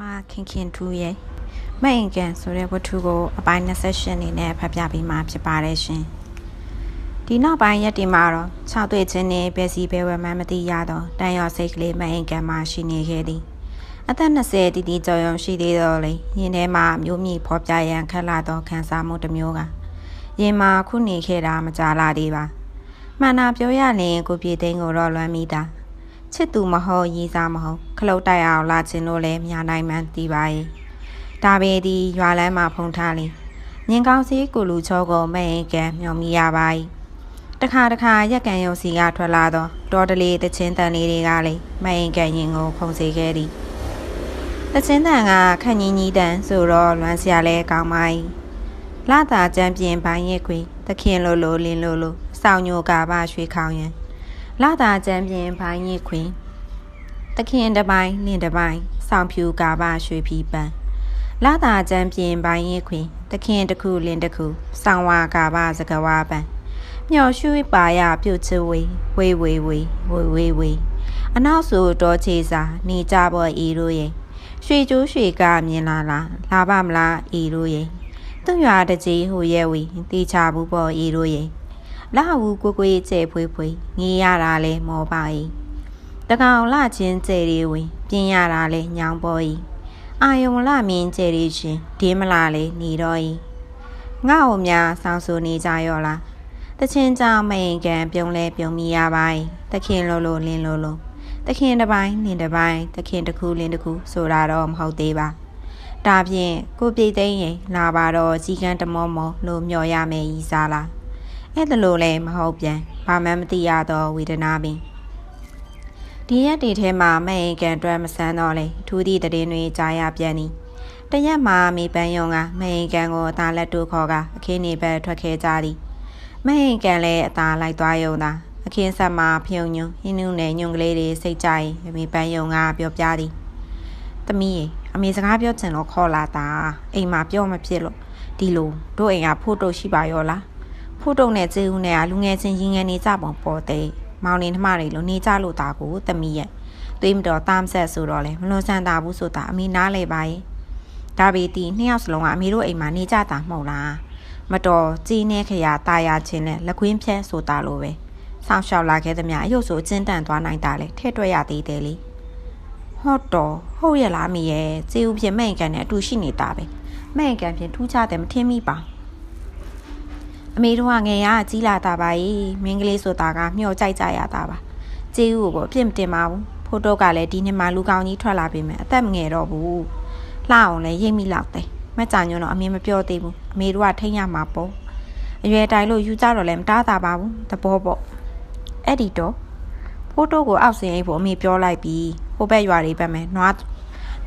မခင်ခင်ထူးရဲ့မဲ့အင်ကန်ဆိုတဲ့ဝတ္ထုကိုအပိုင်း28အနေနဲ့ဖတ်ပြပေးမှာဖြစ်ပါတယ်ရှင်ဒီနောက်ပိုင်းရက်ဒီမှာတော့6တွေ့ချင်းနဲ့ဘယ်စီဘယ်ဝဲမှမသိရတော့တန်ရော်စိတ်ကလေးမဲ့အင်ကန်မှာရှိနေခဲ့သည်အသက်20တီတီကျော်ရုံရှိသေးတော့လေရင်ထဲမှာမျိုးမြင့်ဖော်ပြရန်ခက်လာတော့ခံစားမှုတစ်မျိုးကရင်မှာခုနေခဲ့တာမကြလာသေးပါမှန်တာပြောရရင်ကိုပြေသိန်းကိုတော့လွမ်းမိတာ ချစ်သူမဟုတ်ရည်စားမဟုတ်ခလုတ်တိုက်အောင်လာခြင်းလို့လည်းမြာနိုင်မှန်းသိပါရဲ့ဒါပေဒီရွာလမ်းမှာဖုန်ထားလိညင်ကောင်းစီကိုလူချောကိုမဲ့ရင်ကံမျောမိရပါ၏တခါတခါရက်ကန်ရုံစီကထွက်လာတော့တော်တလေးတချင်းတန်လေးတွေကလည်းမဲ့ရင်ကံရင်ကိုဖုန်စေခဲ့သည်တချင်းတန်ကခန့်ကြီးကြီးတန်ဆိုတော့လွမ်းစရာလဲကောင်းပါ၏လာတာကြံပြင်းပိုင်းရဲ့ခွေသခင်လိုလိုလင်းလိုလိုစောင်းညိုကာပါရွှေခေါင်ရန် လာတာကြံပြင်းပိုင်းရဲ့ခွေသခင်တပိုင်းလင်းတပိုင်းစောင်းဖြူကာပါရွှေဖီပန်းလာတာကြံပြင်းပိုင်းရဲ့ခွေသခင်တစ်ခုလင်းတစ်ခုစောင်းဝါကာပါစကဝါပန်းမျော်ရွှေပါရပြုတ်ချဝေဝေဝေဝေဝေဝေဝေအနောက်ဆိုတော်ချေစာနေကြပေါ်ဤတို့ရဲ့ရွှေကျိုးရွှေကမြင်လာလားလာပါမလားဤတို့ရဲ့သူ့ရွာတကြီးဟိုရဲ့ဝီတေချာဘူးပေါ်ဤတို့ရဲ့ လာဘူးကိုကိုကျဲဖွေးဖွေးငေးရတာလဲမောပါ၏တကောင်လချင်းကျဲရီဝင်ပြင်းရတာလဲညောင်ပေါ်၏အာယုံလမြင်ကျဲရီရှင်ဒီမလာလဲနေတော့၏ငါ့ကိုများဆောင်းဆိုနေကြရောလားတချင်းကြောင့်မိန်ကံပြုံးလဲပြုံးမိရပါ၏တခင်လိုလိုလင်းလိုလိုတခင်တစ်ပိုင်းလင်းတစ်ပိုင်းတခင်တစ်ခုလင်းတစ်ခုဆိုတာတော့မဟုတ်သေးပါဒါဖြင့်ကိုပြိသိန်းရင်လာပါတော့ကြီးကန်းတမောမောလို့မျှော်ရမယ်ဤစားလား အဲ့ဒါလို့လည်းမဟုတ်ပြန်ဘာမှမသိရတော့ဝေဒနာပင်ဒီရက်တွေထဲမှာမဲ့အိမ်ကန်တွဲမဆန်းတော့လေထူးသည့်တည်င်းတွေကြားရပြန်သည်တရက်မှာမိပန်းယုံကမဲ့အိမ်ကန်ကိုအသာလက်တို့ခေါ်ကအခင်းနေဘက်ထွက်ခဲ့ကြသည်မဲ့အိမ်ကန်လည်းအသာလိုက်သွားယုံသာအခင်းဆက်မှာဖြုံညွန်းဟင်းနုနယ်ညွန့်ကလေးတွေစိတ်ကြိုင်မိပန်းယုံကပြောပြသည်သမီးရေအမေစကားပြောချင်လို့ခေါ်လာတာအိမ်မှာပြောမဖြစ်လို့ဒီလိုတို့အိမ်ကဖို့တုတ်ရှိပါရောလား ဖို့တုတ်နဲ့ကျေးဦးနဲ့ကလူငယ်ချင်းရင်ငယ်နေကြပုံပေါ်တဲ့မောင်နေနှမတွေလိုနေကြလို့တာကိုသမီးရဲ့သွေးမတော်តាមဆက်ဆိုတော့လေမလွန်ဆန်တာဘူးဆိုတာအမေနားလေပါရဲ့ဒါပေတီနှစ်ယောက်စလုံးကအမေတို့အိမ်မှာနေကြတာမဟုတ်လားမတော်ကြီးနေခရตายရချင်းနဲ့လက်ခွင်းဖြဲဆိုတာလိုပဲဆောင်းလျှောက်လာခဲ့သမျှအယုတ်ဆိုကျင်းတန်သွားနိုင်တာလေထဲ့တွက်ရသေးတယ်လေဟုတ်တော့ဟုတ်ရဲ့လားမီရဲ့ကျေဦးဖြစ်မဲ့ကန်နဲ့အတူရှိနေတာပဲမဲ့ကန်ဖြင့်ထူးခြားတယ်မထင်မိပါ အမေတို့ကငယ်ရကြီးလာတာပါကြီးမင်းကလေးဆိုတာကမျှော်ကြိုက်ကြရတာပါကျေဦးကိုပေါ့အပြစ်မတင်ပါဘူးဖိုတိုကလည်းဒီနှစ်မှလူကောင်းကြီးထွက်လာပြီမယ်အသက်မငယ်တော့ဘူးလှအောင်လည်းရိပ်မိလောက်တယ်မကြညွန်းတော့အမေမပြောသေးဘူးအမေတို့ကထိတ်ရမှာပေါ့အရွယ်တိုင်လို့ယူကြတော့လည်းမတားတာပါဘူးသဘောပေါ့အဲ့ဒီတော့ဖိုးတိုကိုအောက်စင်အိတ်ဖို့အမေပြောလိုက်ပြီးဟိုဘက်ရွာတွေဘက်မယ်နွား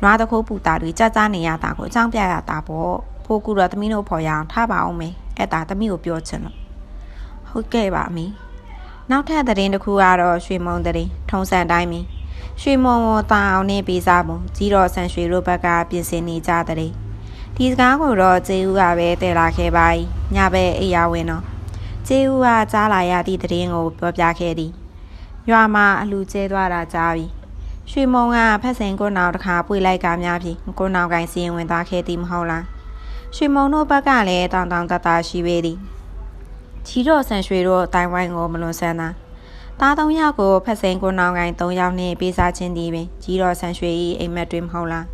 နွားတခိုးပူတာတွေကြကြနေရတာကိုအကြောင်းပြရတာပေါ့ဖိုးကူတော့သမီးတို့ဖော်ရအောင်ထားပါအောင်မေ အဲ့ဒါသမီးကိုပြောချင်လို့ဟုတ်ကဲ့ပါအမေနောက်ထပ်သတင်းတစ်ခုကတော့ရွှေမုံသတင်းထုံစံတိုင်းမင်းရွှေမုံကိုတာအောင်နဲ့ပေးစားပုံကြီးတော်ဆန်ရွှေတို့ဘက်ကပြင်ဆင်နေကြတဲ့ဒီစကားကိုတော့ကျေဦးကပဲတည်လာခဲ့ပါ යි ညဘက်အိယာဝင်တော့ကျေဦးကကြားလာရသည့်သတင်းကိုပြောပြခဲ့သည်ရွာမှာအလူကျဲသွားတာကြားပြီရွှေမုံကဖက်စင်ကိုနောက်တစ်ခါပွေလိုက်ကများပြီကိုနောက်ကင်စီရင်ဝင်သွားခဲ့သည်မဟုတ်လား ရွှေမုံတို့ဘက်ကလည်းတောင်တောင်တတရှိပေသည်ချီတော့ဆန်ရွှေတို့တိုင်ဝိုင်းကိုမလွန်ဆန်းသာသားသုံးယောက်ကိုဖက်စင်ကိုနောက်ကင်၃ယောက်နှင့်ပေးစားခြင်းသည်ပင်ကြီးတော်ဆန်ရွှေ၏အိမ်မက်တွင်မဟုတ်လား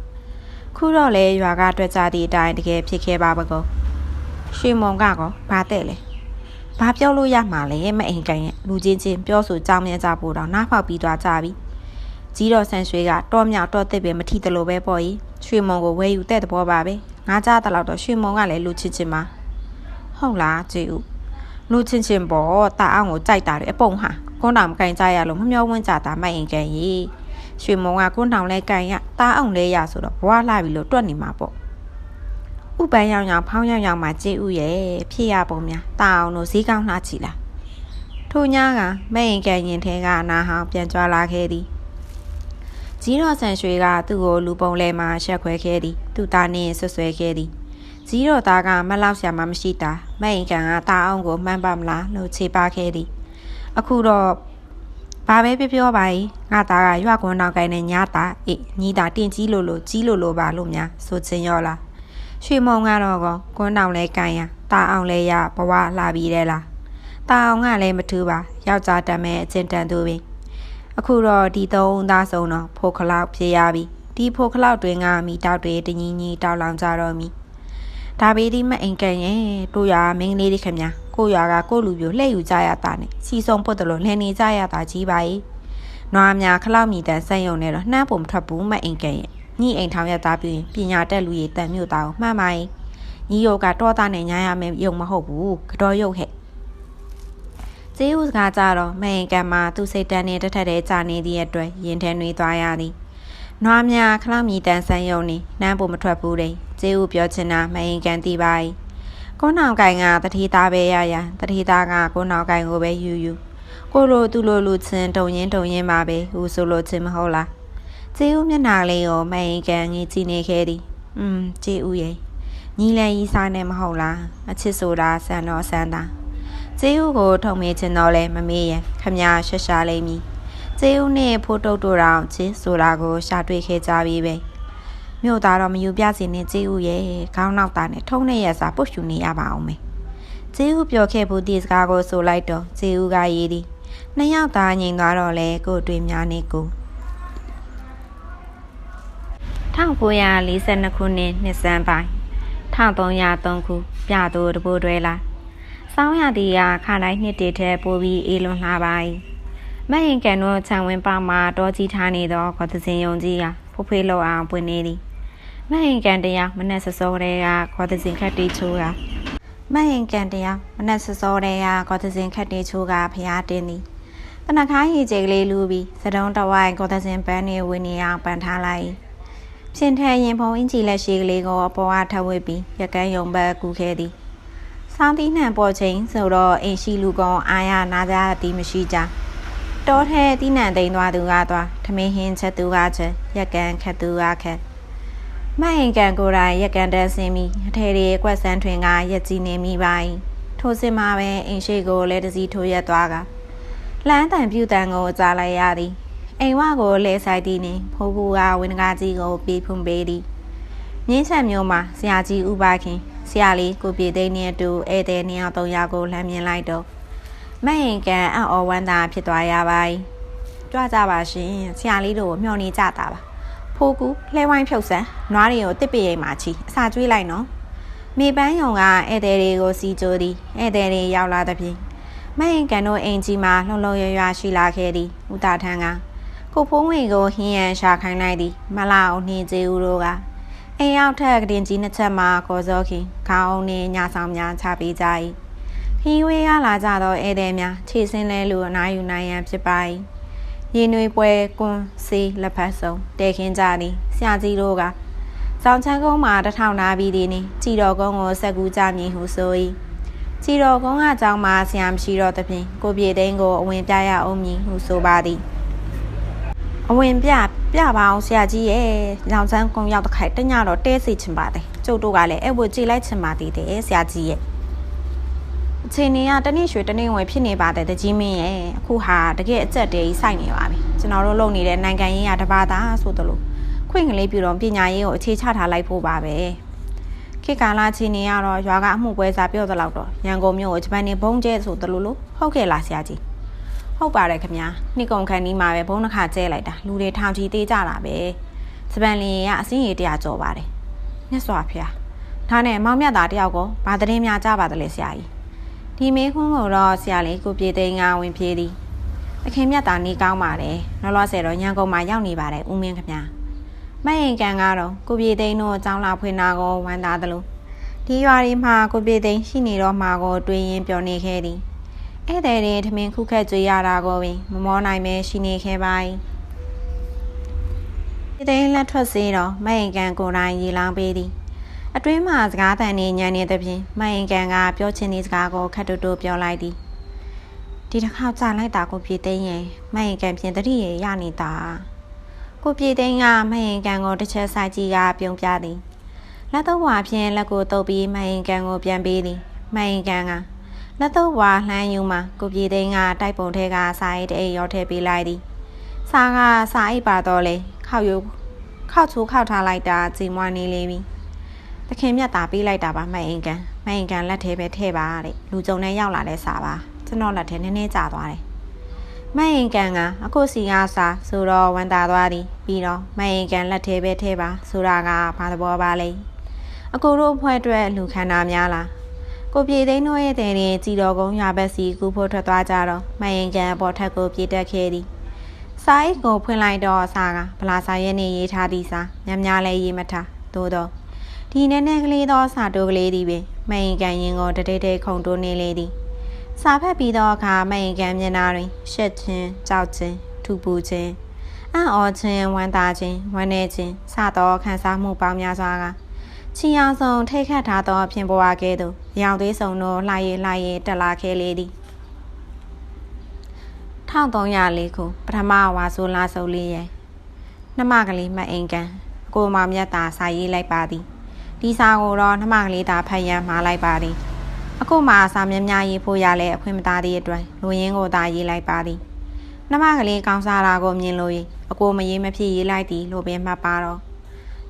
ခုတော့လေရွာကတွေ့ကြသည့်အတိုင်းတကယ်ဖြစ်ခဲ့ပါပကောရွှေမုံကကောဘာတဲ့လဲဘာပြောလို့ရမှာလဲမအိမ်ကန်ရဲ့လူချင်းချင်းပြောဆိုကြောင်းမြကြဖို့တော့နားဖောက်ပြီးသွားကြပြီကြီးတော်ဆန်ရွှေကတောမြောက်တော့တစ်ပဲမထီတလို့ပဲပေါ့ကြီးရွှေမုံကိုဝဲယူတဲ့တဘောပါပဲ ငါကြားတလောက်တော့ရွှေမုံကလည်းလူချင်းချင်းပါဟုတ်လားကြည်ဦးလူချင်းချင်းပေါ့တာအောင်ကိုကြိုက်တာတယ်အပုံဟာကွန်းတောင်ကန်ကြရလို့မမျောဝန်းကြတာမိုက်အိမ်ကန်ကြီးရွှေမုံကကွန်းတောင်လဲကန်ရတာအောင်လဲရဆိုတော့ဘွားလာပြီလို့တွက်နေမှာပေါ့ဥပန်းရောင်ရောင်ဖောင်းရောင်ရောင်မှာကြည်ဥရဲ့ဖြစ်ရပုံများတာအောင်တို့ဈေးကောင်းလှချီလာထို့ညကမဲ့ရင်ကန်ရင်ထဲကနာဟောင်ပြန်ကြွာလာခဲ့သည် ကြီးတော်ဆန်ရွှေကသူ့ကိုလူပုံလဲမှာရှက်ခွဲခဲ့သည်သူ့သားနဲ့ဆွဆွဲခဲ့သည်ကြီးတော်သားကမလောက်ဆရာမမရှိတာမဲ့ရင်ကန်ကတာအောင်ကိုမှန်းပါမလားလို့ခြေပါခဲ့သည်အခုတော့ဘာပဲပြောပြောပါ၏ငါသားကရွာကွန်းနောက်ကိုင်းနဲ့ညာတာအေးညီတာတင်ကြီးလို့လို့ကြီးလို့လို့ပါလို့များဆိုချင်ရောလားရွှေမုံကတော့ကောကွန်းတောင်လဲကိုင်းရတာအောင်လဲရဘဝလာပြီးတဲ့လားတာအောင်ကလည်းမထူပါယောက်ျားတမဲအကျင့်တန်သူပင် အခုတော့ဒီသုံးသားဆုံးတော့ဖိုခလောက်ဖြစ်ရပြီဒီဖိုခလောက်တွင်ကမိတောက်တွေတညီညီတောက်လောင်ကြတော့မီဒါပေဒီမအိမ်ကန်ရဲ့တို့ရမင်းလေးတွေခင်ဗျာကိုရွာကကိုလူပြိုလှည့်ယူကြရတာနဲ့စီစုံပုတ်တယ်လို့လှည့်နေကြရတာကြီးပါ ਈ နွားများခလောက်မြည်တန်ဆက်ယုံနေတော့နှမ်းပုံမထွက်ဘူးမအိမ်ကန်ရဲ့ညီအိမ်ထောင်ရသားပြီးပညာတက်လူရည်တန်မြို့သားကိုမှန်ပါ ਈ ညီယောကတော့တာနဲ့ညာရမယ်ယုံမဟုတ်ဘူးကတော့ရုပ်ဟဲ့ ဇေးဥစကားကြတော့မအိမ်ကန်မှာသူစိတ်တန်းနဲ့တထက်တဲ့ကြာနေသည့်အတွက်ရင်ထဲနှွေးသွားရသည်နွားများခလောက်မြည်တန်ဆန်းယုံနေနှမ်းပုံမထွက်ဘူးတဲ့ဇေးဥပြောချင်တာမအိမ်ကန်တီးပါ ਈ ကိုနောင်ကိုင်ကတတိသားပဲရရတတိသားကကိုနောင်ကိုင်ကိုပဲယူယူကိုလိုသူလိုလူချင်းတုံရင်တုံရင်ပါပဲဟူဆိုလိုချင်းမဟုတ်လားကျေဦးမျက်နာလေးကိုမအိမ်ကန်ကြီးကြည့်နေခဲ့သည်อืมကျေဦးရဲ့ညီလည်းရီးစားနေမဟုတ်လားအချစ်ဆိုတာဆန်တော့ဆန်တာ ကျေဦးကိုထုံမေးချင်တော့လဲမမေးရခမရှာရှာလိမ့်မည်ကျေဦးနဲ့ဖိုးတုတ်တို့တောင်ချစ်ဆိုတာကိုရှာတွေ့ခဲ့ကြပြီပဲမြို့သားတော့မယူပြစီနဲ့ကျေးဦးရဲ့ခေါင်းနောက်သားနဲ့ထုံးနေရစာပုတ်ရှူနေရပါအောင်မယ်ကျေးဦးပြောခဲ့ဘူးဒီစကားကိုဆိုလိုက်တော့ကျေးဦးကရေးသည်နှစ်ယောက်သားငြိမ်သွားတော့လဲကိုတွေ့များနေကို1942ခုနှစ်နှစ်စန်းပိုင်း1303ခုပြသူတပိုးတွဲလာ စောင်းရသည်ကခါတိုင်းနှစ်တည်းထဲပိုးပြီးအေးလွန်လာပါ၏မဟင်ကန်တို့ခြံဝင်းပါမှာတောကြီးထားနေသောခေါ်သစင်ယုံကြီးကဖိုးဖေးလောက်အောင်ပွင့်နေသည်မဟင်ကန်တရားမနဲ့စစောတဲ့ကခေါ်သစင်ခတ်တီးချိုးတာမဟင်ကန်တရားမနဲ့စစောတဲ့ကခေါ်သစင်ခတ်တီးချိုးကဖျားတင်းသည်တနခါရီကျေကလေးလူပြီးစတုံးတဝိုင်ခေါ်သစင်ပန်းနေဝင်နေအောင်ပန်ထားလိုက်ဖြင်ထဲရင်ဖုံအင်ကြီးလက်ရှိကလေးကိုအပေါ်အားထဝစ်ပြီးရကန်းယုံဘက်ကူခဲ့သည် ဆောင်းသီးနှံပေါ်ချိန်ဆိုတော့အိမ်ရှိလူကောင်အာရနာကြသည်မရှိကြတောထဲတီးနှံသိမ်းသွားသူကသွားထမင်းဟင်းချက်သူကချက်ရက်ကန်းခတ်သူကခတ်မဟင်ကန်ကိုယ်တိုင်ရက်ကန်တန်းဆင်းပြီးအထဲတွေကွက်ဆန်းထွင်ကရက်ကြီးနေမိပါ යි ထိုစင်မှာပဲအိမ်ရှိကိုလက်တစည်းထိုးရက်သွားကလမ်းတန်ပြူတန်ကိုကြားလိုက်ရသည်အိမ်ဝကိုလဲဆိုင်သည်နှင့်ဖိုးဖူကဝင်းကားကြီးကိုပြေးဖွင့်ပေးသည်မြင်းချက်မျိုးမှာဆရာကြီးဥပါခင် ဆရာလေးကိုပြေသိန်းနဲ့အတူဧည့်သည်နှစ်ယောက်သုံးယောက်ကိုလှမ်းမြင်လိုက်တော့မဟင်ကန်အံ့ဩဝမ်းသာဖြစ်သွားရပါ යි ကြွကြပါရှင်ဆရာလေးတို့မျှော်နေကြတာပါဖိုးကူလှဲဝိုင်းဖြုတ်ဆန်းနွားတွေကိုတစ်ပရိမ်မှာချီအစာကျွေးလိုက်နော်မိပန်းယုံကဧည့်သည်တွေကိုစီကြိုးသည်ဧည့်သည်တွေရောက်လာသဖြင့်မဟင်ကန်တို့အိမ်ကြီးမှာလှုံလှုံရွရွရှိလာခဲ့သည်ဦးတာထန်းကကိုဖုံးဝေကိုဟင်းရန်ရှာခိုင်းလိုက်သည်မလာအောင်နှင်းကျေဦးတို့က အိမ်ရောက်ထက်ကတင်ကြီးနှစ်ချက်မှာကော်စောခင်ခေါင်းနှင်းညဆောင်များချပေးကြ၏ခီးဝေးရလာကြသောဧည့်သည်များခြေစင်းလဲလူအနားယူနိုင်ရန်ဖြစ်ပါ၏ရင်နွေပွဲကွန်းစီလက်ဖက်ဆုံးတဲခင်းကြသည်ဆရာကြီးတို့ကစောင်းချမ်းကုန်းမှာတထောင်နာပြီးသည်နှင့်ကြည်တော်ကုန်းကိုဆက်ကူးကြမည်ဟုဆို၏ကြည်တော်ကုန်းကအကြောင်းမှာဆရာမရှိတော့သဖြင့်ကိုပြေသိန်းကိုအဝင်ပြရအောင်မည်ဟုဆိုပါသည် အဝင်ပြပြပါအောင်ဆရာကြီးရဲ့လောင်ချမ်းကုန်းရောက်တဲ့ခိုင်တညတော့တဲစီချင်ပါတယ်ကျုပ်တို့ကလည်းအဲ့ဝကြည်လိုက်ချင်ပါသေးတယ်ဆရာကြီးရဲ့အချိန်နေကတနေ့ရွှေတနေ့ဝင်ဖြစ်နေပါတယ်တကြီးမင်းရဲ့အခုဟာတကယ်အကျက်တဲကြီးစိုက်နေပါပြီကျွန်တော်တို့လုပ်နေတဲ့နိုင်ငံရေးရတပါသားဆိုသလိုခွင့်ကလေးပြတော့ပညာရေးကိုအခြေချထားလိုက်ဖို့ပါပဲခေတ်ကာလချင်းနေရတော့ရွာကအမှုပွဲစားပြောသလောက်တော့ရန်ကုန်မြို့ကိုဂျပန်နေဘုံကျဲဆိုသလိုလိုဟုတ်ကဲ့လားဆရာကြီး ဟုတ်ပါတယ်ခင်ဗျာနှစ်ကုန်ခန်းဒီမှာပဲဘုံတစ်ခါကျဲလိုက်တာလူတွေထောင်ချီသေးကြတာပဲဂျပန်လင်ကအစင်းရီတရားကြော်ပါတယ်မြတ်စွာဘုရားဒါနဲ့မောင်မြတ်သားတယောက်ကိုဘာသတင်းများကြပါသလဲဆရာကြီးဒီမေးခွန်းကိုတော့ဆရာလေးကိုပြေသိန်းကဝင်ပြေးသည်အခင်မြတ်သားနေကောင်းပါတယ်လောလောဆယ်တော့ရန်ကုန်မှာရောက်နေပါတယ်ဦးမင်းခင်ဗျာမရင်ကန်ကတော့ကိုပြေသိန်းတို့အကြောင်းလာဖွင့်တာကိုဝမ်းသာသလိုဒီရွာဒီမှာကိုပြေသိန်းရှိနေတော့မှာကို တွေးရင်ပြောနေခဲ့သည် ဧည့်သည်တွေထမင်းခုခက်ကြွေရတာကိုပင်မမောနိုင်ပဲရှိနေခဲ့ပါ၏ပြေသိန်းလက်ထွက်စေတော့မရင်ကန်ကိုယ်တိုင်ရေလောင်းပေးသည်အတွင်းမှာစကားတန်နေညံနေသဖြင့်မရင်ကန်ကပြောချင်တဲ့စကားကိုခက်တူတူပြောလိုက်သည်ဒီတစ်ခါကြာလိုက်တာကိုပြေသိန်းရဲ့မရင်ကန်ပြင်တတိရရနေတာကိုပြေသိန်းကမရင်ကန်ကိုတစ်ချက်ဆိုင်ကြီးကပြုံးပြသည်လက်တော့ဝါဖြင့်လက်ကိုတုပ်ပြီးမရင်ကန်ကိုပြန်ပေးသည်မရင်ကန်က လက်တော့ဝါလှမ်းယူမှာကိုပြေသိန်းကတိုက်ပုံထဲကစာအိတ်တအိတ်ရောထည့်ပေးလိုက်သည်စာကစာအိတ်ပါတော့လေခောက်ယူခောက်ချိုးခောက်ထားလိုက်တာကြည်မွားနေလေပြီတခင်မြတ်တာပေးလိုက်တာပါမအိမ်ကန်မအိမ်ကန်လက်ထဲပဲထည့်ပါတဲ့လူကြုံနဲ့ရောက်လာတဲ့စာပါကျွန်တော်လက်ထဲနည်းနည်းကျသွားတယ်မအိမ်ကန်ကအခုစီကားစာဆိုတော့ဝန်တာသွားသည်ပြီးတော့မအိမ်ကန်လက်ထဲပဲထည့်ပါဆိုတာကဘာသဘောပါလဲအကိုတို့အဖွဲ့အတွက်လူခန္ဓာများလား ကိုပြေသိန်းတို့ရဲ့တဲ့ရင်ကြည်တော်ကုန်းရွာဘက်စီကူဖို့ထွက်သွားကြတော့မရင်ကန်အပေါ်ထက်ကိုပြေးတက်ခဲ့သည်စာအိတ်ကိုဖွင့်လိုက်တော့အစာကဗလာစာရဲ့နေရေးထားသည့်စာညများလဲရေးမထားသို့တော့ဒီနည်းနည်းကလေးသောစာတိုးကလေးသည်ပင်မရင်ကန်ရင်ကိုတတိတ်တိတ်ခုန်တိုးနေလေသည်စာဖတ်ပြီးတော့အခါမရင်ကန်မျက်နှာတွင်ရှက်ချင်းကြောက်ချင်းထူပူချင်းအံ့ဩခြင်းဝမ်းသာခြင်းဝမ်းနည်းခြင်းစသောခံစားမှုပေါင်းများစွာကချီအောင်ဆုံးထိတ်ခတ်ထားသောဖြင့်ဘဝကဲ့သို့ ရောင်သေးစုံတို့လှရည်လှရည်တက်လာခဲ့လေသည်1304ခုပထမဝါဆိုလာစုပ်လေးရဲ့နှမကလေးမအိမ်ကန်ကိုမောင်မြတ်သာစာရေးလိုက်ပါသည်ဒီစာကိုတော့နှမကလေးသာဖတ်ရန်မှားလိုက်ပါသည်အခုမှစာမြများရေးဖို့ရလဲအခွင့်မသားသည့်အတွက်လူရင်းကိုသာရေးလိုက်ပါသည်နှမကလေးကောင်းစားတာကိုမြင်လို့အကိုမရေးမဖြစ်ရေးလိုက်သည်လို့ပင်မှတ်ပါတော့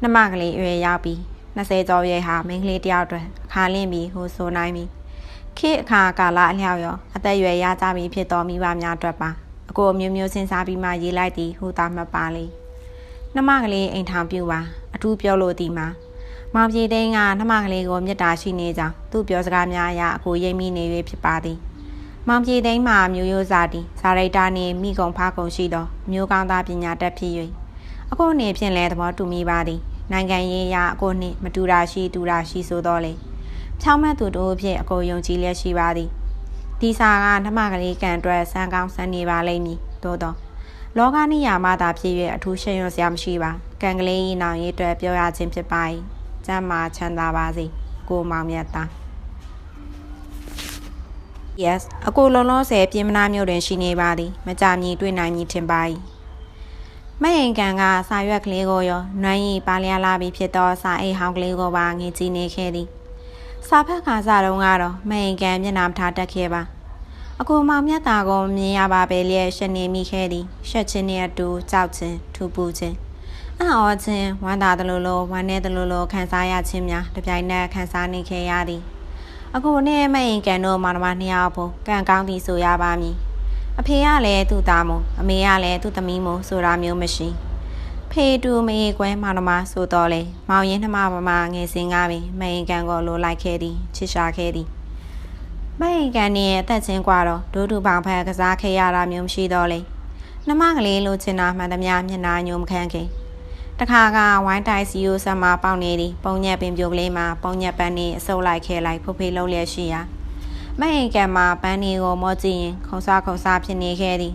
နှမကလေးအရွယ်ရောက်ပြီး 20ကျော်ရဲ့ဟာမိန်းကလေးတယောက်အတွက်အခါလင့်ပြီးဟိုဆိုနိုင်ပြီခေအခါကာလအလျောက်ရောအသက်ရွယ်ရကြပြီဖြစ်တော်မိဘများအတွက်ပါအကိုမျိုးမျိုးစဉ်းစားပြီးမှရေးလိုက်သည်ဟိုသာမှတ်ပါလေနှမကလေးအိမ်ထောင်ပြူပါအထူးပြောလို့ဒီမှာမောင်ပြည်သိန်းကနှမကလေးကိုမြတ်တာရှိနေကြောင်းသူ့ပြောစကားများအရအကိုရိပ်မိနေ၍ဖြစ်ပါသည်မောင်ပြည်သိန်းမှာမျိုးရိုးစားသည်ဇာရိတာနှင့်မိကုံဖားကုံရှိသောမျိုးကောင်းသားပညာတတ်ဖြစ်၍အခုအနေဖြင့်လည်းသဘောတူမိပါသည် နိုင်ငံရေးရအကိုနှင့်မတူတာရှိတူတာရှိဆိုတော့လေဖြောင်းမတ်သူတို့အဖြစ်အကိုယုံကြည်လျက်ရှိပါသည်ဒီစာကနှမကလေးကန်အတွက်စံကောင်းစံနေပါလိမ့်မည်သို့တော့လောကနိယာမသာဖြစ်၍အထူးရှင်ရွစရာမရှိပါကံကလေးဤနောင်ရေးအတွက်ပြောရခြင်းဖြစ်ပါ၏ကျမ်းမာချမ်းသာပါစေကိုမောင်မြတ်သား Yes အကိုလုံးလုံးဆယ်ပြင်းမနာမျိုးတွင်ရှိနေပါသည် မကြမီတွေ့နိုင်မည်ထင်ပါ၏ မယင်ကန်ကစာရွက်ကလေးကိုရောနွမ်းရီပါလျာလာပြီးဖြစ်သောစာအိတ်ဟောင်းကလေးကိုပါငေကြည့်နေခဲ့သည်စာဖတ်ခါစားတုန်းကတော့မယင်ကန်မျက်နှာမထားတတ်ခဲ့ပါအကူမောင်မြတ်တာကိုမြင်ရပါပဲလျက်ရှက်နေမိခဲ့သည်ရှက်ချင်းနဲ့အတူကြောက်ခြင်းထူပူခြင်းအံ့ဩခြင်းဝမ်းသာသလိုလိုဝမ်းနည်းသလိုလိုခံစားရခြင်းများတပြိုင်နက်ခံစားနေခဲ့ရသည်အကူနဲ့မယင်ကန်တို့မောင်နှမနှစ်ယောက်ဖို့ကံကောင်းသည်ဆိုရပါမည် အဖေကလည်းသူ့သားမို့အမေကလည်းသူ့သမီးမို့ဆိုတာမျိုးမရှိဖေတူမေကွဲမောင်နှမဆိုတော့လေမောင်ရင်နှမမမငယ်စဉ်ကပင်မအိမ်ကန်ကိုလိုလိုက်ခဲ့သည်ချစ်ရှာခဲ့သည်မအိမ်ကန်ရဲ့အသက်ချင်းကွာတော့ဒိုးတူပေါင်ဖက်ကစားခဲ့ရတာမျိုးမရှိတော့လေနှမကလေးလိုချင်တာမှန်သမျှမျက်နှာညုံမခံခင်တခါကဝိုင်းတိုင်စီယိုဆမ်မာပေါင်နေသည်ပုံညက်ပင်ပြိုကလေးမှာပုံညက်ပန်းနေအဆုပ်လိုက်ခဲလိုက်ဖုတ်ဖေးလုံးလျက်ရှိရာ မအိမ်ကံမှာပန်းတွေကိုမော့ကြည့်ရင်ခုံစားခုံစားဖြစ်နေခဲ့သည်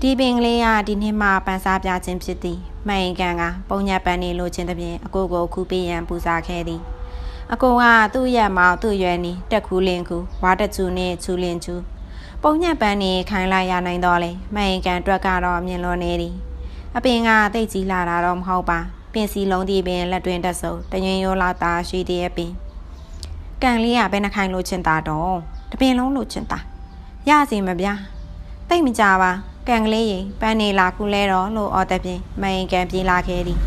ဒီပင်ကလေးကဒီနှစ်မှပန်းစားပြခြင်းဖြစ်သည်မအိမ်ကံကပုံညက်ပန်းနေလိုခြင်းတဖြင့်အကိုကိုခုပေးရန်ပူစားခဲ့သည်အကိုကသူ့ရက်မောင်သူ့ရွယ်နီတက်ခူးလင်းကူဝါတချူနဲ့ချူလင်းချူပုံညက်ပန်းနေခိုင်းလိုက်ရနိုင်တော့လေမအိမ်ကံအတွက်ကတော့မြင်လွန်နေသည်အပင်ကတိတ်ကြီးလာတာတော့မဟုတ်ပါပင်စီလုံးဒီပင်လက်တွင်တက်စုံတရင်ရောလာတာရှိသေးရဲ့ပင်ကံလေးကဘယ်နှခိုင်လို့ချင်တာတော့ တပင်လုံးလို့ချင်တာရစီမပြတိတ်မကြပါကံကလေးရင်ပန်းနေလာခုလဲတော့လို့အော်တဲ့ပြင်မရင်ကံပြေးလာခဲ့သည်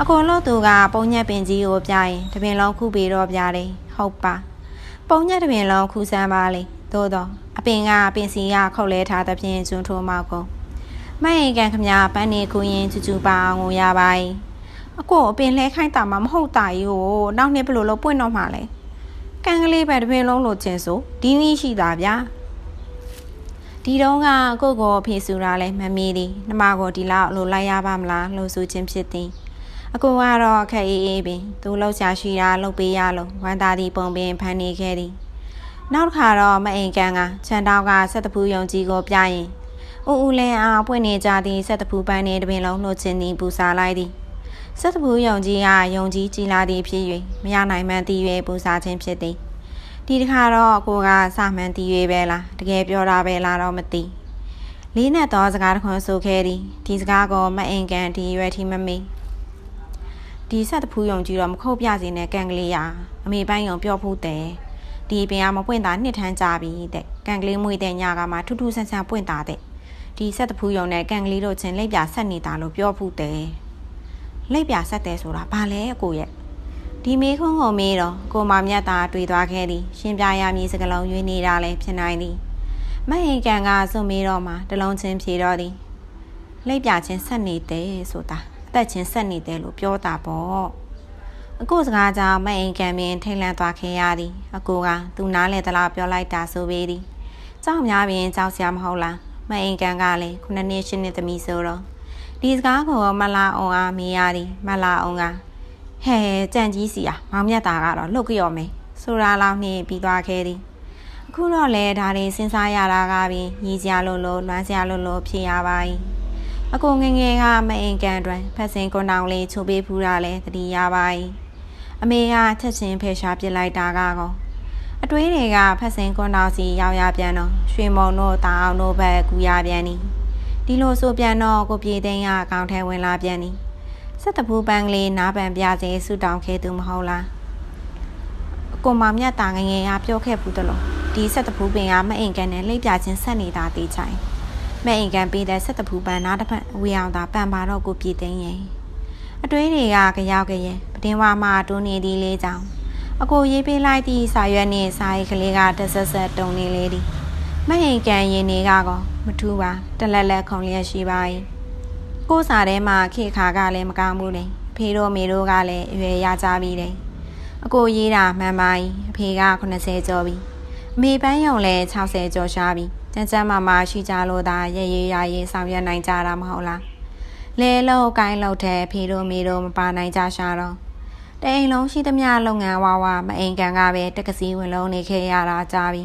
အကုန်လို့သူကပုံညက်ပင်ကြီးကိုပြရင်တပင်လုံးခုပြီးတော့ပြတယ်ဟုတ်ပါပုံညက်တပင်လုံးခုစမ်းပါလေသို့တော့အပင်ကပင်စီကခုတ်လဲထားတဲ့ပြင်ကျွန်းထိုးမောက်ကုန်မရင်ကံခမပန်းနေခုရင်ချူချူပါအောင်ကိုရပါ යි အကိုအပင်လဲခိုင်းတာမှမဟုတ်တာကြီးကိုနောက်နှစ်ဘယ်လိုလုပ်ပွင့်တော့မှလဲ ကံကလေးပဲတပင်လုံးလို့ချင်းဆိုဒီနည်းရှိတာဗျာဒီတော့ကကိုကိုဖေးဆူတာလဲမမီးသည်နှမကိုဒီလောက်လိုလိုက်ရပါမလားလို့ဆိုချင်းဖြစ်သည်အကိုကတော့အခက်အေးအေးပင်သူ့လောက်ရှာရှိတာလုပ်ပေးရလို့ဝမ်းသာသည်ပုံပင်ဖန်နေခဲ့သည်နောက်တစ်ခါတော့မအိမ်ကန်ကခြံတောက်ကဆက်တပူယုံကြီးကိုပြရင်ဦးဦးလဲအားပွင့်နေကြသည့်ဆက်တပူပန်းနေတပင်လုံးနှုတ်ချင်းသည်ပူစားလိုက်သည် ဆက်တပူယုံကြီးကယုံကြီးကြီးလာသည်ဖြစ်၍မရနိုင်မှန်းသိ၍ပူစားခြင်းဖြစ်သည်ဒီတစ်ခါတော့ကိုကစမှန်တီး၍ပဲလားတကယ်ပြောတာပဲလားတော့မသိလေးနဲ့တော့စကားတခွန်းဆိုခဲ့သည်ဒီစကားကိုမအင်ကန်ဒီရွယ်ထီမမေးဒီဆက်တဖူးယုံကြီးတော့မခုတ်ပြစီနဲ့ကန်ကလေးရအမေပိုင်းယုံပြောဖို့တဲ့ဒီဒီပင်ကမပွင့်တာနှစ်ထန်းကြပြီတဲ့ကန်ကလေးမွေတဲ့ညကမှထူးထူးဆန်းဆန်းပွင့်တာတဲ့ဒီဆက်တဖူးယုံနဲ့ကန်ကလေးတို့ချင်းလက်ပြဆက်နေတာလို့ပြောဖူးတယ် လက်ပြဆက်တယ်ဆိုတာဘာလဲအကိုရဲ့ဒီမေခွန်းကိုမေးတော့ကိုမမြတ်သာတွေ့သွားခဲ့သည်ရှင်ပြရမည်စကလုံးရွေးနေတာလည်းဖြစ်နိုင်သည်မဟင်ကန်ကစွန့်မေးတော့မှတလုံးချင်းဖြေတော့သည်လက်ပြချင်းဆက်နေတယ်ဆိုတာအသက်ချင်းဆက်နေတယ်လို့ပြောတာပေါ့အကိုစကားကြောင့်မအိမ်ကံပင်ထိတ်လန့်သွားခဲ့ရသည်အကိုကသူနားလေသလားပြောလိုက်တာဆိုပေသည်ကြောက်များပင်ကြောက်စရာမဟုတ်လားမအိမ်ကံကလည်းခုနှစ်နှစ်ရှစ်နှစ်သမီးဆိုတော့ ဒီစကားကိုမလာအောင်အားမေးရသည်မလာအောင်ကဟဲကြံကြီးစီอ่ะမောင်မြတ်တာကတော့လှုပ်ကြော်မယ်ဆိုတာလောက်နှင်းပြီးသွားခဲ့သည်အခုတော့လေဒါတွေစဉ်းစားရတာကပြီးညီစရာလို့လို့လွမ်းစရာလို့လို့ဖြစ်ရပါ යි အကိုငငယ်ကမအိမ်ကန်တွင်ဖက်စင်ကွန်တောင်လေးချိုးပေးဖူးတာလဲတတိရပါ යි အမေကချက်ချင်းဖေရှားပစ်လိုက်တာကကောအတွေးတွေကဖက်စင်ကွန်တောင်စီရောက်ရပြန်တော့ရွှေမုံတို့တာအောင်တို့ဘက်ကူရပြန်နီ ဒီလိုဆိုပြန်တော့ကိုပြေသိန်းကအကောင့်ထဲဝင်လာပြန်နီဆက်တပူပန်းကလေးနားပန်ပြစေဆူတောင်းခဲ့သူမဟုတ်လားကိုမမြတ်တာငငယ်ကပြောခဲ့ဘူးတလို့ဒီဆက်တပူပင်ကမအိမ်ကန်နဲ့လိပ်ပြချင်းဆက်နေတာတေးချိုင်မအိမ်ကန်ပေးတဲ့ဆက်တပူပန်းနားတစ်ဖက်ဝေအောင်သာပန်ပါတော့ကိုပြေသိန်းရဲ့အတွေးတွေကကြောက်ကြရဲ့ပတင်ဝါမှာတွန်းနေသည်လေးကြောင့်အကိုရေးပေးလိုက်သည့်စာရွက်နှင့်စာရိတ်ကလေးကတဆက်ဆက်တုံနေလေသည် မဟင်ကန်ရင်တွေကကောမထူးပါတလက်လက်ခုံလျက်ရှိပါ၏ကိုးစာထဲမှာခေခါကလည်းမကောင်းဘူးလေအဖေတို့မေတို့ကလည်းအရွယ်ရကြပြီလေအကိုရေးတာမှန်ပါ၏အဖေက80ကျော်ပြီအမေပန်းယုံလည်း60ကျော်ရှားပြီကျန်းကျန်းမာမာရှိကြလို့သာရရရရေးဆောင်ရွက်နိုင်ကြတာမဟုတ်လားလဲလို့ကိုင်းလို့တဲ့ဖေတို့မေတို့မပါနိုင်ကြရှာတော့တအိမ်လုံးရှိသမျှလုပ်ငန်းဝါဝါမအိမ်ကန်ကပဲတက္ကစီဝင်လုံးနေခဲ့ရတာကြာပြီ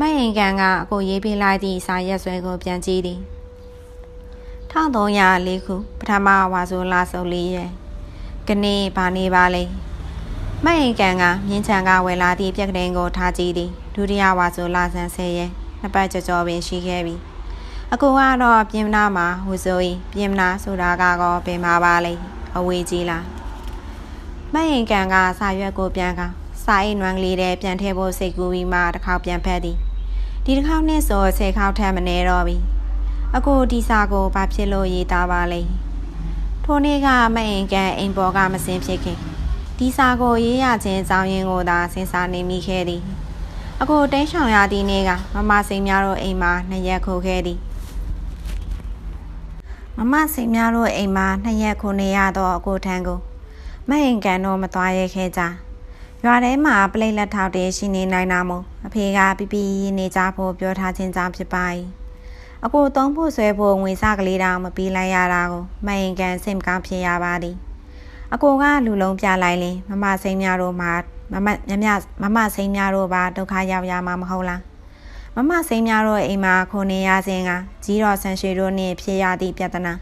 မအိမ်ကန်ကအကိုရေးပေးလိုက်သည့်စာရက်ဆွဲကိုပြန်ကြည့်သည်1304ခုပထမဝါဆိုလာစုံလေးရဲ့ကနေ့ဘာနေပါလဲမအိမ်ကန်ကမြင်းချံကဝယ်လာသည့်ပြက်ကလေးကိုထားကြည့်သည်ဒုတိယဝါဆိုလာဆန်း10ရဲ့နှစ်ပတ်ကြော်ကြော်ပင်ရှိခဲ့ပြီအကူကတော့ပြင်မနာမှာဟိုဆိုရင်ပြင်မနာဆိုတာကတော့ပင်မှာပါလေအဝေးကြီးလားမရင်ကန်ကစာရွက်ကိုပြန်ကစာအိမ်နွမ်းကလေးတဲ့ပြန်ထည့်ဖို့စိတ်ကူးပြီးမှတစ်ခေါက်ပြန်ဖက်သည် ဒီတစ်ခေါက်နဲ့ဆို10ခေါက်ထက်မနေတော့ပြီအကူဒီစာကိုဘာဖြစ်လို့ရေးသားပါလဲထိုနေ့ကမရင်ကန်အိမ်ပေါ်ကမစင်ဖြစ်ခင်ဒီစာကိုရေးရခြင်းအကြောင်းရင်းကိုသာစဉ်းစားနေမိခဲ့သည်အကိုတိန်းဆောင်ရသည့်နေ့ကမမစိန်များတို့အိမ်မှာနှစ်ရက်ခိုခဲ့သည်မမစိန်များတို့အိမ်မှာနှစ်ရက်ခိုနေရတော့အကိုထံကိုမဟင်ကန်တော့မသွားရဲခဲ့ကြ ရွာထဲမှာပလိတ်လက်ထောက်တည်းရှိနေနိုင်တာမို့အဖေကပြပြနေကြဖို့ပြောထားခြင်းကြောင့်ဖြစ်ပါ၏အကိုသုံးဖို့ဆွဲဖို့ငွေစကလေးတောင်မပြီးလိုက်ရတာကိုမဟင်ကန်စိတ်မကောင်းဖြစ်ရပါသည်အကိုကလူလုံးပြလိုက်ရင်မမစိန်များတို့မှာမမမြမြမမစိန်များတို့ပါဒုက္ခရောက်ရမှာမဟုတ်လားမမစိန်များတို့အိမ်မှာခုနေရစဉ်ကကြီးတော်ဆန်ရွှေတို့နှင့်ဖြစ်ရသည့်ပြဿနာ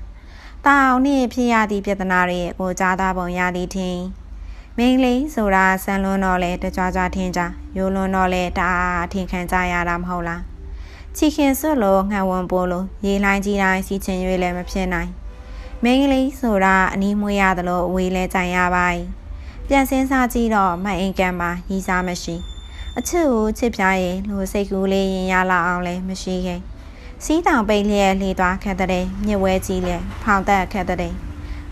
တာအောင်နှင့်ဖြစ်ရသည့်ပြဿနာတွေကိုကြားသားပုံရသည်ထင် မင်းလေးဆိုတာဆန်လွန်းတော့လေတကြွကြွထင်ကြရိုးလွန်းတော့လေတအားအထင်ခံကြရတာမဟုတ်လားချီခင်စွတ်လို့ငှက်ဝံပိုးလို့ရေလိုင်းကြီးတိုင်းစီချင်ရွေးလည်းမဖြစ်နိုင်မင်းကလေးဆိုတာအနီးမွေးရသလိုအဝေးလဲကြိုင်ရပါ යි ပြန်စင်းစားကြည့်တော့မအိမ်ကန်မှာရီးစားမရှိအချစ်ကိုချစ်ပြားရင်လူစိတ်ကူးလေးရင်ရလာအောင်လည်းမရှိခဲ့စီးတောင်ပိတ်လျက်လှေသွားခက်တဲ့မြစ်ဝဲကြီးလျက်ဖောင်သက်ခက်တဲ့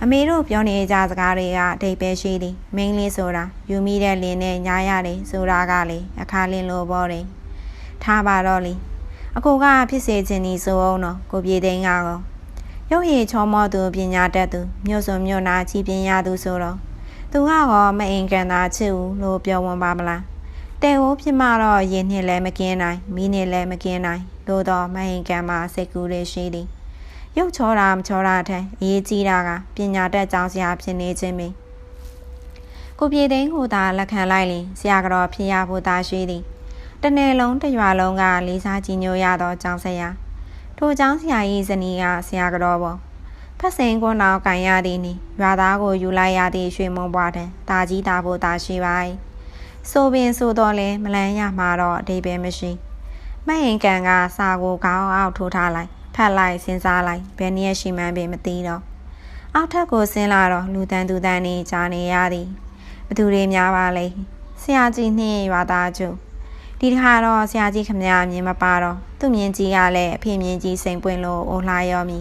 အမေတို့ပြောနေကြစကားတွေကအတိတ်ပဲရှိသည်မင်းလေးဆိုတာယူမိတဲ့လင်းနဲ့ညားရတယ်ဆိုတာကလေအခါလင်းလိုပေါ်တယ်ထားပါတော့လေအကိုကဖြစ်စေခြင်းဒီဆိုအောင်တော့ကိုပြေသိန်းကတော့ရုပ်ရည်ချောမောသူပညာတတ်သူမြို့စုံမြို့နာကြီးပညာသူဆိုတော့သူကတော့မအိမ်ကန်သာချစ်ဦးလို့ပြောဝင်ပါမလားတဲဝဖြစ်မှတော့ရင်နှစ်လည်းမကင်းနိုင်မီးနှစ်လည်းမကင်းနိုင်လို့တော့မအိမ်ကန်မှာစိတ်ကူးလေးရှိသည် ရုပ်ချောတာမချောတာတဲ့အရေးကြီးတာကပညာတတ်ကြောင်းစရာဖြစ်နေခြင်းပင်ကိုပြေသိန်းကိုသာလက်ခံလိုက်ရင်ဆရာကတော့ဖြစ်ရဖို့သာရှိသည်တနေ့လုံးတရွာလုံးကလေးစားကြည်ညိုရသောကြောင်းဆရာထိုကြောင်းဆရာကြီးဇနီးကဆရာကတော့ပေါ့ဖက်စင်ကွန်းတော်ကန်ရသည်နီရွာသားကိုယူလိုက်ရသည့်ရွှေမုံပွားတဲ့တာကြီးတာဖို့တာရှိပါ၏ဆိုပင်ဆိုတော့လဲမလန်းရမှာတော့အတိပဲမရှိမဟင်ကန်ကစာကိုခေါင်းအောက်ထိုးထားလိုက် ဖတ်လိုက်စဉ်းစားလိုက်ဘယ်နည်းရှိမှန်းပင်မသိတော့အောက်ထက်ကိုဆင်းလာတော့လူတန်းသူတန်းနေကြားနေရသည်ဘသူတွေများပါလဲဆရာကြီးနှင့်ရွာသားကျုဒီတစ်ခါတော့ဆရာကြီးခမရမြင်မပါတော့သူ့မြင်ကြီးကလည်းအဖေမြင်ကြီးစိန်ပွင့်လို့အိုလှရောမီ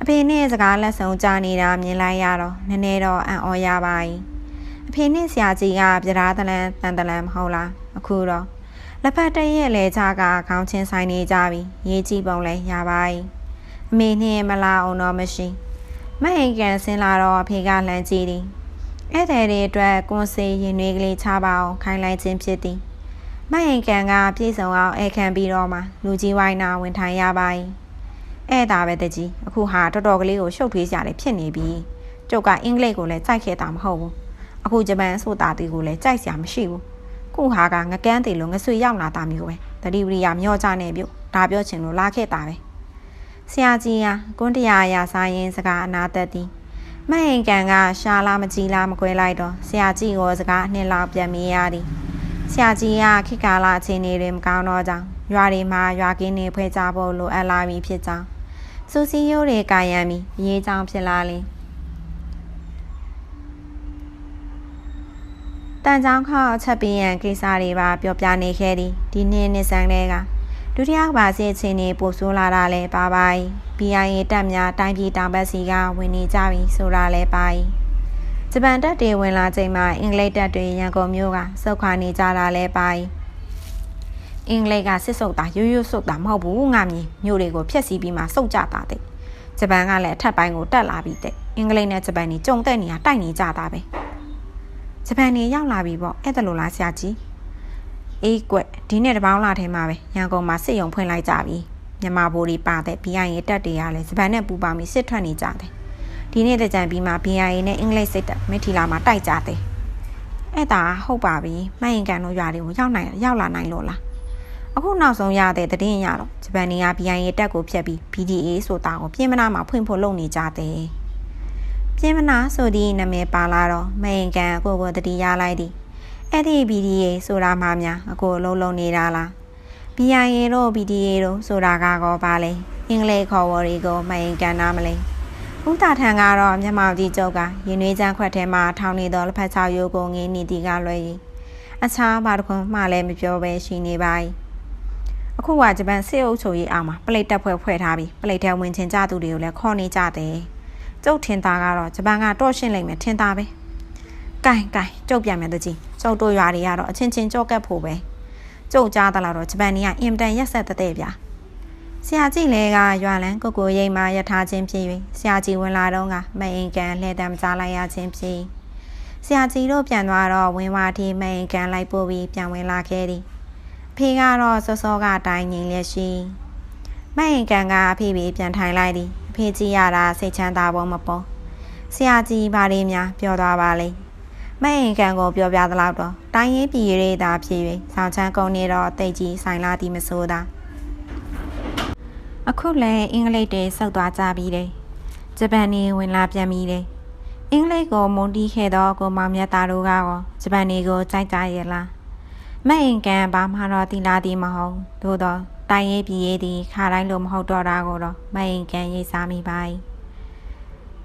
အဖေနဲ့စကားလက်ဆောင်ကြားနေတာမြင်လိုက်ရတော့နည်းနည်းတော့အံ့ဩရပါ යි အဖေနဲ့ဆရာကြီးကပြရားတလန်တန်တလန်မဟုတ်လားအခုတော့ လက်ဖက်တရက်လဲချကခေါင်းချင်းဆိုင်နေကြပြီရေးကြည့်ပုံလဲရပါ යි အမေနဲ့မလာအောင်တော့မရှိမဟိန်ကန်ဆင်းလာတော့အဖေကလှမ်းကြည့်သည်ဧည့်သည်တွေအတွက်ကွန်စီရင်နွေးကလေးချပါအောင်ခိုင်းလိုက်ခြင်းဖြစ်သည်မဟိန်ကန်ကပြေဆုံးအောင်အဲခံပြီးတော့မှလူကြီးဝိုင်းနာဝင်ထိုင်ရပါ යි အဲ့ဒါပဲတကြီးအခုဟာတော်တော်ကလေးကိုရှုပ်ထွေးကြတယ်ဖြစ်နေပြီကျုပ်ကအင်္ဂလိပ်ကိုလည်းကြိုက်ခဲ့တာမဟုတ်ဘူးအခုဂျပန်ဆိုတာတီကိုလည်းကြိုက်စရာမရှိဘူး ခုဟာကငကန်းတီလို့ငဆွေရောက်လာတာမျိုးပဲတတိဝရိယမျောကြနေပြုတ်ဒါပြောချင်လို့လာခဲ့တာပဲဆရာကြီးကကွန်းတရားရာစားရင်စကားအနာသက်သည်မဟင်ကန်ကရှာလာမကြည်လားမကွဲလိုက်တော့ဆရာကြီးကိုစကားအနှစ်လောက်ပြန်မေးရသည်ဆရာကြီးကခိကာလာအချိန်တွေမကောင်းတော့ကြောင်းရွာတွေမှာရွာကင်းတွေဖွဲ့ကြဖို့လိုအပ်လာပြီဖြစ်ကြောင်းစူစီယိုးတွေကာယံပြီးအရေးကြောင်းဖြစ်လာလင် တန်ချောင်းခေါအချက်ပြင်းရန်ကိစ္စတွေပါပြောပြနေခဲ့သည်ဒီနေ့နှစ်ဆန်းတွေကဒုတိယကဘာစစ်ချင်းနေပို့ဆိုးလာတာလဲပါပါ BIA တက်များတိုင်းပြည်တောင်ဘက်စီကဝင်နေကြပြီဆိုတာလဲပါဂျပန်တပ်တွေဝင်လာချိန်မှာအင်္ဂလိပ်တပ်တွေရန်ကုန်မြို့ကစုတ်ခွာနေကြတာလဲပါအင်္ဂလိပ်ကစစ်ဆုပ်တာရိုးရိုးဆုပ်တာမဟုတ်ဘူးငါမြင်မြို့တွေကိုဖျက်ဆီးပြီးမှစုပ်ကြတာတဲ့ဂျပန်ကလည်းအထက်ပိုင်းကိုတက်လာပြီးတဲ့အင်္ဂလိပ်နဲ့ဂျပန်တွေကြုံတဲ့နေရာတိုက်နေကြတာပဲ ဂျပန်တွေရောက်လာပြီပေါ့အဲ့ဒါလိုလားဆရာကြီးအေးကွဒီနေ့တပေါင်းလာထဲမှာပဲရန်ကုန်မှာစစ်ရုံဖွင့်လိုက်ကြပြီမြန်မာဘိုးတွေပါတဲ့ BIA တက်တွေကလည်းဂျပန်နဲ့ပူပေါင်းပြီးစစ်ထွက်နေကြတယ်ဒီနေ့တကြံပြီးမှ BIA နဲ့အင်္ဂလိပ်စစ်တပ်မထီလာမှာတိုက်ကြတယ်အဲ့ဒါဟုတ်ပါပြီမှန်ရင်ကန်တို့ရွာတွေကိုရောက်နိုင်ရောက်လာနိုင်လို့လားအခုနောက်ဆုံးရတဲ့တည်င်းရတော့ဂျပန်တွေက BIA တက်ကိုဖျက်ပြီး BDA ဆိုတာကိုပြင်မနာမှာဖွင့်ဖို့လုပ်နေကြတယ် ပြင်မနာဆိုသည့်နာမည်ပါလာတော့မယင်ကန်ကိုကိုတတိရလိုက်သည်အဲ့ဒီ BDA ဆိုတာမှများအကိုလုံးလုံးနေတာလား BIA တို့ BDA တို့ဆိုတာကောပါလေအင်္ဂလိပ်ခေါ်ဝေါ်တွေကိုမယင်ကန်နာမလဲဦးတာထန်ကတော့မျက်မှောက်ကြီးကျုပ်ကရင်နွေးချမ်းခွက်ထဲမှာထောင်နေသောလက်ဖက်ချောက်ရိုးကိုငင်းနေသည်ကလွယ်ရင်အခြားဘာတစ်ခုမှလည်းမပြောဘဲရှိနေပါ යි အခုကဂျပန်စစ်အုပ်ချုပ်ရေးအောင်မှာပလိတ်တက်ဖွဲ့ဖွဲ့ထားပြီးပလိတ်ထဲဝင်ချင်ကြသူတွေကိုလည်းခေါ်နေကြတယ် ကျုပ်ထင်သားကတော့ဂျပန်ကတော့ရှင်းလိုက်မယ်ထင်သားပဲကင်ကင်ကျုပ်ပြန်မယ်တကြီးကျုပ်တို့ရွာတွေကတော့အချင်းချင်းကြော့ကပ်ဖို့ပဲကျုပ်ကြားသလားတော့ဂျပန်ကြီးကအင်တန်ရက်ဆက်တဲ့တဲ့ဗျာဆရာကြီးလည်းကရွာလန်းကိုကိုရိမ်မှာရထားခြင်းဖြစ်၍ဆရာကြီးဝင်လာတော့ကမအင်ကန်လှည့်တမ်းကြားလိုက်ရခြင်းဖြစ်ဆရာကြီးတို့ပြန်သွားတော့ဝင်းဝါတီမအင်ကန်လိုက်ပို့ပြီးပြန်ဝင်လာခဲ့သည်ဖေကတော့စောစောကတိုင်းငိန်လျက်ရှိမအင်ကန်ကအဖေပြီးပြန်ထိုင်လိုက်သည်အ ဖေကြီးရတာစိတ်ချမ်းသာဖို့မပေါ်ဆရာကြီးဘာတွေများပြောသွားပါလိမ့်မအင်ကန်ကိုပြောပြသလောက်တော့တိုင်းရင်းပြည်ရေးသာဖြစ်၍ဆောင်းချမ်းကုန်နေတော့တိတ်ကြီးဆိုင်လာသည်မဆိုးသာအခုလည်းအင်္ဂလိပ်တွေစောက်သွားကြပြီတဲ့ဂျပန်နေဝင်လာပြန်ပြီတဲ့အင်္ဂလိပ်ကိုမုန်တီးခဲ့တော့ကိုမောင်မြတ်သားတို့ကရောဂျပန်နေကိုကြိုက်ကြရဲ့လားမအင်ကန်ဘာမှတော့တီလာသည်မဟုတ်သို့တော့ တိုင်းရေးပြည်ရေးသည်ခါတိုင်းလိုမဟုတ်တော့တာကိုတော့မအင်ကန်ရေးစားမိပါ၏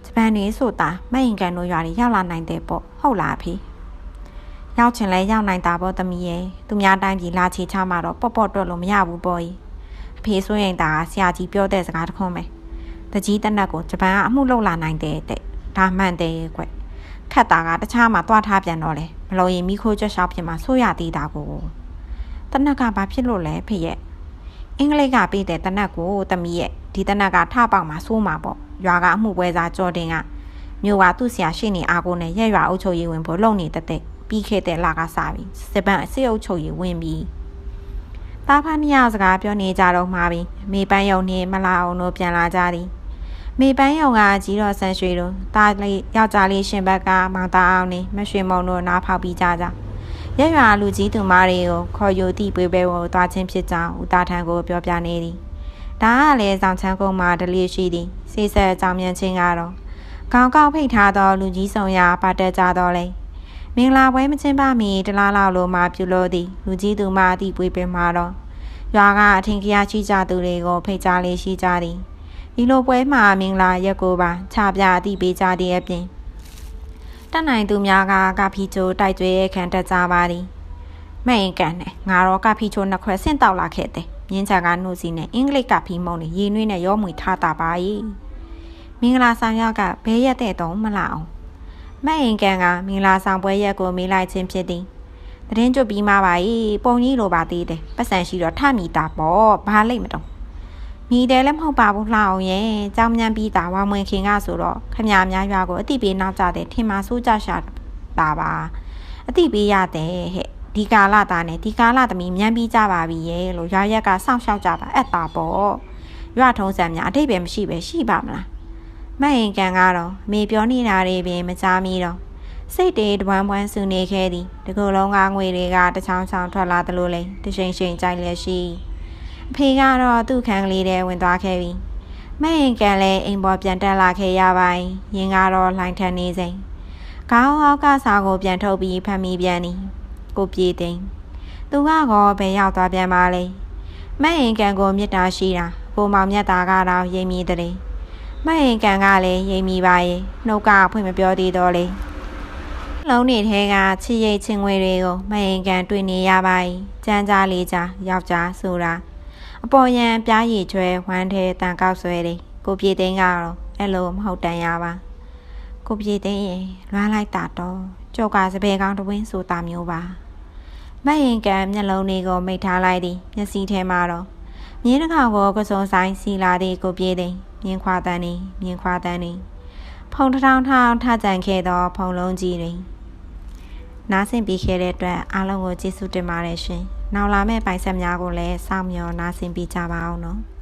ဂျပန်နေဆိုတာမအင်ကန်တို့ရွာတွေရောက်လာနိုင်တဲ့ပေါ့ဟုတ်လားဖေရောက်ချင်လဲရောက်နိုင်တာပေါ့သမီးရဲ့သူများတိုင်းပြည်လာချေချမှာတော့ပေါ့ပေါ့တော့လို့မရဘူးပေါ့ကြီးအဖေဆိုရင်ဒါဆရာကြီးပြောတဲ့စကားတခွန်းပဲတကြီးတက်နက်ကိုဂျပန်ကအမှုလုပ်လာနိုင်တဲ့တဲ့ဒါမှန်တယ်ကွခက်တာကတခြားမှာတွားထားပြန်တော့လေမလို့ရင်မိခိုးကြွရှောက်ဖြစ်မှာဆိုးရသေးတာကိုတနက်ကဘာဖြစ်လို့လဲဖေရဲ့ အင်္ဂလိပ်ကပေးတဲ့တနက်ကိုတမီးရဲ့ဒီတနက်ကထပေါက်မှာစိုးမှာပေါ့ရွာကအမှုပွဲစားကြော်တင်ကမြို့ကသူ့ဆရာရှိနေအားကိုနဲ့ရက်ရွာအုပ်ချုပ်ရေးဝင်ဖို့လုပ်နေတဲ့တဲ့ပြီးခဲ့တဲ့လကစပြီစပန်အစစ်အုပ်ချုပ်ရေးဝင်ပြီးတာဖာနီယာစကားပြောနေကြတော့မှာပြီမေပန်းယုံနေမလာအောင်တို့ပြန်လာကြသည်မေပန်းယုံကကြီးတော်ဆန်းရွှေတို့တာလေးယောက်ျားလေးရှင်ဘက်ကမောင်သားအောင်နေမရွှေမုံတို့နားဖောက်ပြီးကြကြ ရက်ရွာလူကြီးသူမတွေကိုခေါ်ယူသည့်ပွေပဲကိုသွားခြင်းဖြစ်ကြောင်းဦးသားထံကိုပြောပြနေသည်ဒါကလည်းဆောင်ချမ်းကုန်းမှာဒလီရှိသည်စိတ်ဆက်ကြောင်မြန်ချင်းကတော့ခေါင်းကောက်ဖိတ်ထားသောလူကြီးဆောင်ရာပါတက်ကြတော့လေမင်္ဂလာပွဲမချင်းပါမီတလားလောက်လိုမှပြုလို့သည်လူကြီးသူမသည့်ပွေပင်မှာတော့ရွာကအထင်ကြီးရှိကြသူတွေကိုဖိတ်ကြားလေးရှိကြသည်ဒီလိုပွဲမှာမင်္ဂလာရက်ကိုပါခြာပြအသည့်ပေးကြတဲ့အပြင် တတ်နိုင်သူများကကဖီချိုတိုက်ကျွေးခံတက်ကြပါသည်မဲ့ရင်ကန်နဲ့ငါတော့ကဖီချိုနှစ်ခွက်ဆင့်တောက်လာခဲ့တဲ့မြင်းချာကနှုတ်စီနဲ့အင်္ဂလိပ်ကဖီမုံနဲ့ရေနွေးနဲ့ရောမွေထားတာပါ၏မင်္ဂလာဆောင်ရောက်ကဘဲရက်တဲ့တော့မလာအောင်မဲ့ရင်ကန်ကမင်္ဂလာဆောင်ပွဲရက်ကိုမေးလိုက်ခြင်းဖြစ်သည်တရင်ကျွတ်ပြီးမှပါ၏ပုံကြီးလိုပါသေးတယ်ပတ်စံရှိတော့ထမိတာပေါ့ဘာလိမ့်မတော့ မိတယ်လည်းမဟုတ်ပါဘူးလှအောင်ရဲ့ကြောင်ညံပြီးတာဝါမွင်ခင်ကဆိုတော့ခမများများရွာကိုအတိပေးနောက်ကြတဲ့ထင်မှာစိုးကြရှာတာပါအတိပေးရတယ်ဟဲ့ဒီကာလသားနဲ့ဒီကာလသမီးမြန်ပြီးကြပါပြီရဲ့လို့ရွာရက်ကစောင့်ရှောက်ကြပါအပ်တာပေါ့ရွာထုံးစံများအတိတ်ပဲမရှိပဲရှိပါမလားမဟင်ကန်ကတော့မေပြောနေတာတွေပင်မကြားမိတော့စိတ်တွေတဝမ်းဝမ်းဆူနေခဲ့သည်တကူလုံးကငွေတွေကတချောင်းချောင်းထွက်လာသလိုလေတရှိန်ရှိန်ကြိုက်လျက်ရှိ အဖေကတော့သူ့ခန်းကလေးထဲဝင်သွားခဲ့ပြီမဟင်ကန်လည်းအိမ်ပေါ်ပြန်တက်လာခဲ့ရပိုင်းရင်ကတော့လှိုင်းထန်နေစိမ့်ခေါင်းဟောက်ကစားကိုပြန်ထုတ်ပြီးဖမ်းမိပြန်သည်ကိုပြေးသိမ်းသူကကောဘယ်ရောက်သွားပြန်ပါလဲမဟင်ကန်ကိုမြစ်တာရှိတာကိုမောင်မြတ်တာကတော့ရိမ်မီတဲ့မဟင်ကန်ကလည်းရိမ်မီပါရဲ့နှုတ်ကဖွင့်မပြောသေးတော့လေလုံးနေထဲကချစ်ရိတ်ချင်းငွေတွေကိုမဟင်ကန်တွေ့နေရပါ යි ကြမ်းကြားလေးကြားယောက်ျားဆိုတာ အပေါ်ယံပြားရည်ကျွဲဝမ်းထဲတန်ကောက်ဆွဲတယ်ကိုပြေသိန်းကတော့အဲ့လိုမဟုတ်တန်ရပါကိုပြေသိန်းရင်လွမ်းလိုက်တာတော့ကြောက်ကစပယ်ကောင်းတဝင်းဆိုတာမျိုးပါမဟင်ကန်မျက်လုံးတွေကိုမိတ်ထားလိုက်သည်မျက်စိထဲမှာတော့မြင်းတစ်ခေါင်ကိုကစုံဆိုင်စီလာသည်ကိုပြေသိန်းမြင်းခွာတန်းနေမြင်းခွာတန်းနေဖုံထောင်ထောင်ထကြံခဲ့သောဖုံလုံးကြီးတွင်နားဆင်ပြီးခဲ့တဲ့အတွက်အားလုံးကိုကျေးဇူးတင်ပါတယ်ရှင်။ နောက်လာမယ့်ပိုင်ဆက်များကိုလည်းစောင့်မျှော်နားဆင်ပြီးကြပါအောင်နော်။